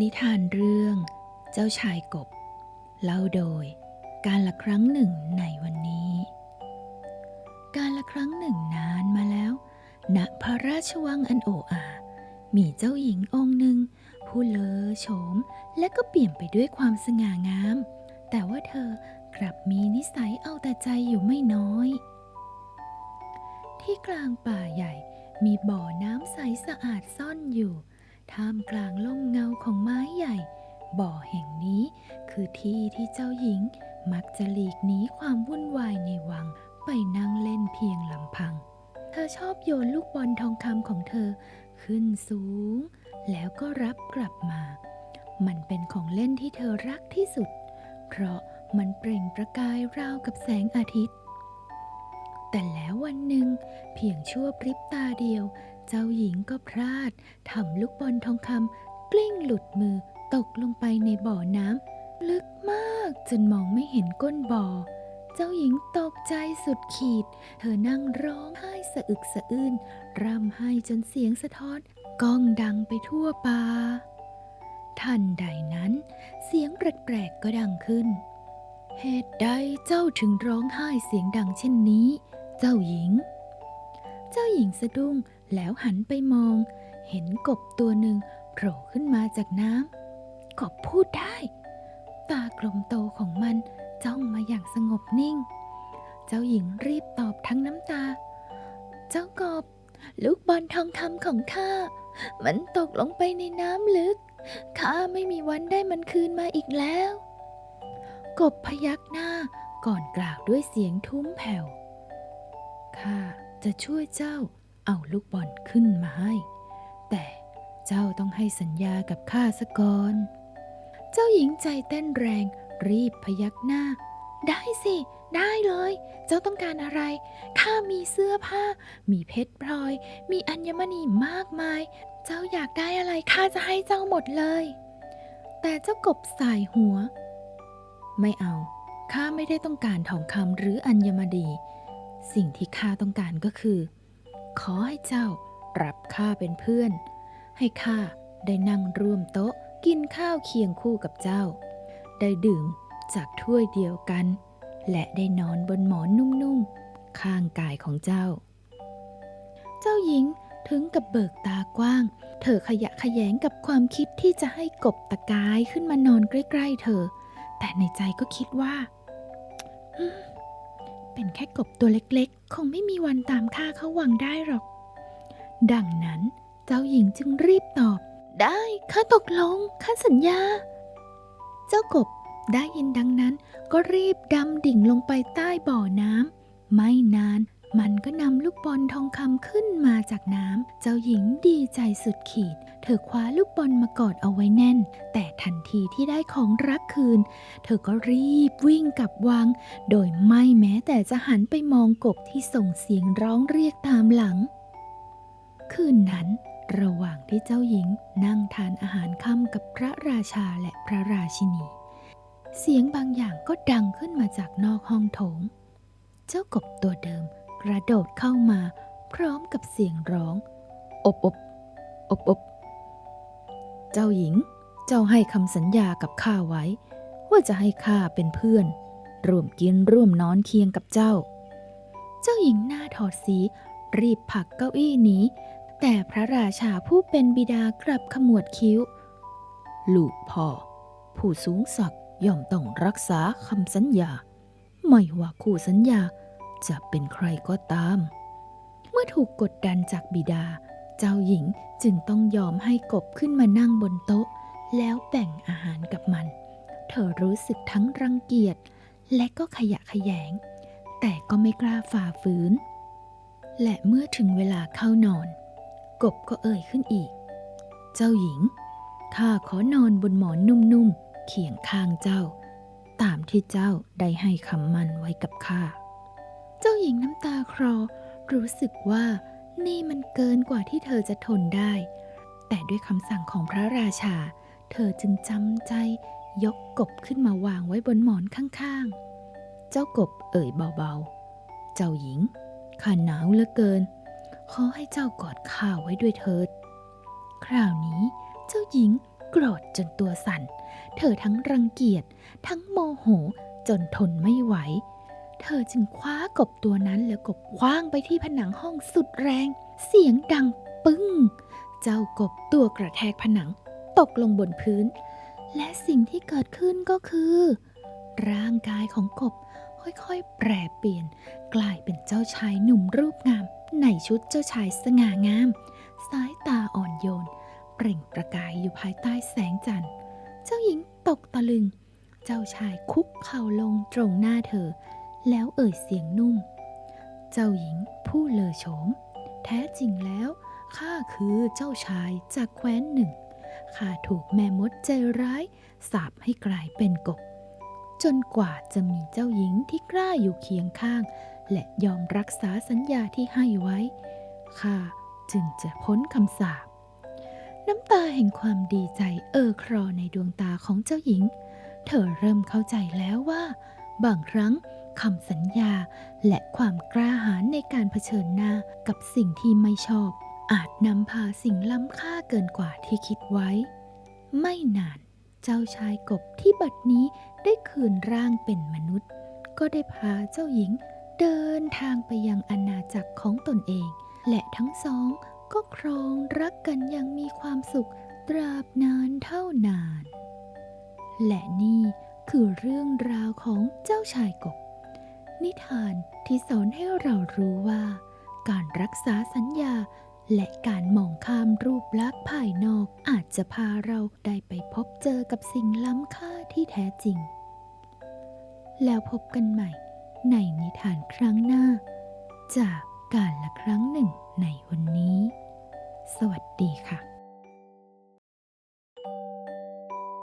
นิทานเรื่อง เจ้าชายกบ เล่าโดย การละครั้งหนึ่งในวันนี้ การละครั้งหนึ่งนานมาแล้ว ณพระราชวังอันโออา มีเจ้าหญิงองค์หนึ่ง ผู้เลอโฉม และก็เปลี่ยมไปด้วยความสง่างาม แต่ว่าเธอกลับมีนิสัยเอาแต่ใจอยู่ไม่น้อย ที่กลางป่าใหญ่มีบ่อน้ำใสสะอาดซ่อนอยู่ ท่ามกลางล่มเงาของไม้ใหญ่ บ่อแห่งนี้คือที่ที่เจ้าหญิงมักจะหลีกหนีความวุ่นวายในวังไปนั่งเล่นเพียงลำพัง เธอชอบโยนลูกบอลทองคำของเธอขึ้นสูง แล้วก็รับกลับมา มันเป็นของเล่นที่เธอรักที่สุด เพราะมันเปล่งประกายราวกับแสงอาทิตย์ แต่แล้ววันหนึ่งเพียงชั่วพริบตาเดียว เจ้าหญิงก็พลาดทำลูกบอลทองคำกลิ้งหลุดมือตกลงไปในบ่อน้ำลึกมากจนมองไม่เห็นก้นบ่อ เจ้าหญิงตกใจสุดขีด เธอนั่งร้องไห้สะอึกสะอื้นร่ำไห้จนเสียงสะท้อนก้องดังไปทั่วป่าทันใดนั้น เสียงแปลกๆก็ดังขึ้น เหตุใดเจ้าถึงร้องไห้เสียงดังเช่นนี้ เจ้าหญิง เจ้าหญิงสะดุ้ง แล้วหันไปมอง เห็นกบตัวหนึ่งโผล่ขึ้นมาจากน้ำกบพูดได้ ตากลมโตของมันจ้องมาอย่างสงบนิ่ง เจ้าหญิงรีบตอบทั้งน้ำตา เจ้ากบ ลูกบอลทองคำของข้า มันตกลงไปในน้ำลึก ข้าไม่มีวันได้มันคืนมาอีกแล้ว กบพยักหน้าก่อนกล่าวด้วยเสียงทุ้มแผ่ว ข้าจะช่วยเจ้า เอาลูกบอลขึ้นมาให้ แต่เจ้าต้องให้สัญญากับข้าซะก่อน เจ้าหญิงใจเต้นแรงรีบพยักหน้า ได้สิ ได้เลย เจ้าต้องการอะไร ข้ามีเสื้อผ้า มีเพชรพลอย มีอัญมณีมากมาย เจ้าอยากได้อะไรข้าจะให้เจ้าหมดเลย แต่เจ้ากบสายหัว ไม่เอา ข้าไม่ได้ต้องการทองคำหรืออัญมณี สิ่งที่ข้าต้องการก็คือ ขอให้เจ้ารับข้าเป็นเพื่อน ให้ข้าได้นั่งร่วมโต๊ะกินข้าวเคียงคู่กับเจ้า ได้ดื่มจากถ้วยเดียวกัน และได้นอนบนหมอนนุ่มๆ ข้างกายของเจ้า เจ้าหญิงถึงกับเบิกตากว้าง เธอขยะขยงกับความคิดที่จะให้กบตะกายขึ้นมานอนใกล้ๆเธอ แต่ในใจก็คิดว่า เป็นแค่กบตัวเล็กๆ คงไม่มีวันตามข้าเข้าวังได้หรอก ดังนั้นเจ้าหญิงจึงรีบตอบ ได้ข้าตกลงข้าสัญญา เจ้ากบได้ยินดังนั้นก็รีบดำดิ่งลงไปใต้บ่อน้ำไม่นานมัน ก็นำลูกบอลทองคำขึ้นมาจากน้ำ เจ้าหญิงดีใจสุดขีด เธอคว้าลูกบอลมากอดเอาไว้แน่น แต่ทันทีที่ได้ของรักคืน เธอก็รีบวิ่งกลับวัง โดยไม่แม้แต่จะหันไปมองกบที่ส่งเสียงร้องเรียกตามหลัง คืนนั้นระหว่างที่เจ้าหญิงนั่งทานอาหารค่ำกับพระราชาและพระราชินี เสียงบางอย่างก็ดังขึ้นมาจากนอกห้องโถง เจ้ากบตัวเดิม กระโดดเข้ามาพร้อมกับเสียงร้อง อบอบอบอบเจ้าหญิง เจ้าให้คำสัญญากับข้าไว้ ว่าจะให้ข้าเป็นเพื่อน ร่วมกินร่วมนอนเคียงกับเจ้า เจ้าหญิงหน้าถอดสีรีบผลักเก้าอี้หนี้แต่พระราชาผู้เป็นบิดากลับขมวดคิ้ว ลูกพ่อ ผู้สูงศักดิ์ย่อมต้องรักษาคำสัญญา ไม่ว่าคู่สัญญา จะเป็นใครก็ตาม เมื่อถูกกดดันจากบิดา เจ้าหญิงจึงต้องยอมให้กบขึ้นมานั่งบนโต๊ะ แล้วแบ่งอาหารกับมัน เธอรู้สึกทั้งรังเกียจ และก็ขยะขยง แต่ก็ไม่กล้าฝ่าฝืน และเมื่อถึงเวลาเข้านอน กบก็เอ่ยขึ้นอีก เจ้าหญิงข้าขอนอนบนหมอนนุ่มๆเคียงข้างเจ้า ตามที่เจ้าได้ให้คำมั่นไว้กับข้า เจ้าหญิงน้ำตาคลอรู้สึกว่านี่มันเกินกว่าที่เธอจะทนได้ แต่ด้วยคำสั่งของพระราชา เธอจึงจำใจยกกบขึ้นมาวางไว้บนหมอนข้างๆ เจ้ากบเอ่ยเบาๆ เจ้าหญิงข้าหนาวเหลือเกิน ขอให้เจ้ากอดข้าไว้ด้วยเถิด คราวนี้เจ้าหญิงโกรธจนตัวสั่น เธอทั้งรังเกียจทั้งโมโหจนทนไม่ไหว เธอจึงคว้ากบตัวนั้นแล้วก็คว้างไปที่ผนังห้องสุดแรง เสียงดังปึ้ง เจ้ากบตัวกระแทกผนัง ตกลงบนพื้น และสิ่งที่เกิดขึ้นก็คือ ร่างกายของกบค่อยๆ แปรเปลี่ยน กลายเป็นเจ้าชายหนุ่มรูปงาม ในชุดเจ้าชายสง่างาม สายตาอ่อนโยน เปล่งประกายอยู่ภายใต้แสงจันทร์ เจ้าหญิงตกตะลึง เจ้าชายคุกเข่าลงตรงหน้าเธอ แล้วเอ่ยเสียงนุ่ม เจ้าหญิงผู้เลอโฉม แท้จริงแล้วข้าคือเจ้าชายจากแคว้นหนึ่งข้าถูกแม่มดใจร้ายสาปให้กลายเป็นกบ จนกว่าจะมีเจ้าหญิงที่กล้าอยู่เคียงข้าง และยอมรักษาสัญญาที่ให้ไว้ข้าจึงจะพ้นคำสาปน้ำตาแห่งความดีใจเอ่อครอในดวงตาของเจ้าหญิง เธอเริ่มเข้าใจแล้วว่า บางครั้ง คำสัญญา และความกล้าหาญในการเผชิญหน้ากับสิ่งที่ไม่ชอบ อาจนำพาสิ่งล้ำค่าเกินกว่าที่คิดไว้ ไม่นาน เจ้าชายกบที่บัดนี้ได้คืนร่างเป็นมนุษย์ ก็ได้พาเจ้าหญิงเดินทางไปยังอาณาจักรของตนเอง และทั้งสองก็ครองรักกันอย่างมีความสุขตราบนานเท่านาน และนี่คือเรื่องราวของเจ้าชายกบ นิทานที่สอนให้เรารู้ว่า การรักษาสัญญา และการมองข้ามรูปลักษณ์ภายนอกอาจจะพาเราได้ไปพบเจอกับสิ่งล้ำค่าที่แท้จริง แล้วพบกันใหม่ ในนิทานครั้งหน้า จากการละครั้งหนึ่งในวันนี้ สวัสดีค่ะ